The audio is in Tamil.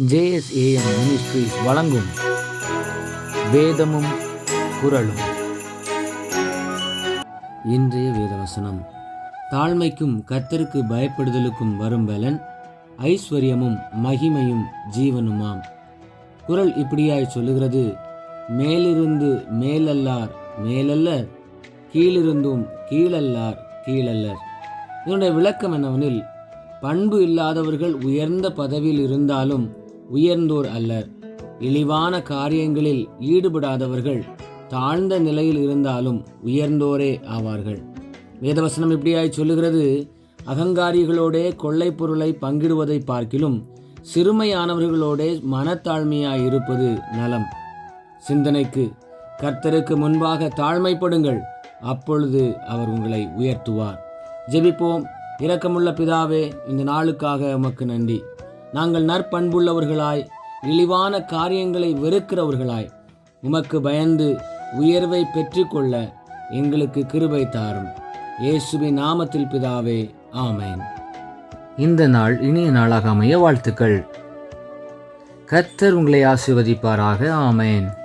ஜேஎஸ்ஏஎம் மினிஸ்ட்ரிஸ் வழங்கும் வேதமும் குரலும் இன்றைய வேதவசனம். தாழ்மைக்கும் கத்தருக்கு பயப்படுதலுக்கும் வரும் பலன் ஐஸ்வர்யமும் மகிமையும் ஜீவனுமாம். குரல் இப்படியாய் சொல்லுகிறது மேலிருந்து மேலல்லார் மேலல்லர் கீழிருந்தும் கீழல்லார் கீழல்லர். இதனுடைய விளக்கம் என்னவெனில் பண்பு இல்லாதவர்கள் உயர்ந்த பதவியில் இருந்தாலும் உயர்ந்தோர் அல்லர். இழிவான காரியங்களில் ஈடுபடாதவர்கள் தாழ்ந்த நிலையில் இருந்தாலும் உயர்ந்தோரே ஆவார்கள். வேதவசனம் இப்படியாய் சொல்லுகிறது. அகங்காரிகளோடே கொள்ளைப் பொருளை பங்கிடுவதை பார்க்கிலும் சிறுமையானவர்களோடே மனத்தாழ்மையாய் இருப்பது நலம். சிந்தனைக்கு கர்த்தருக்கு முன்பாக தாழ்மைப்படுங்கள். அப்பொழுது அவர் உங்களை உயர்த்துவார். ஜெபிப்போம். இரக்கமுள்ள பிதாவே இந்த நாளுக்காக உமக்கு நன்றி. நாங்கள் நற்பண்புள்ளவர்களாய் இழிவான காரியங்களை வெறுக்கிறவர்களாய் உமக்கு பயந்து உயர்வை பெற்றுக்கொள்ள எங்களுக்கு கிருபை தாரும். இயேசுவின் நாமத்தில் பிதாவே ஆமேன். இந்த நாள் இனிய நாளாக அமைய வாழ்த்துக்கள். கர்த்தர் உங்களை ஆசிர்வதிப்பாராக ஆமேன்.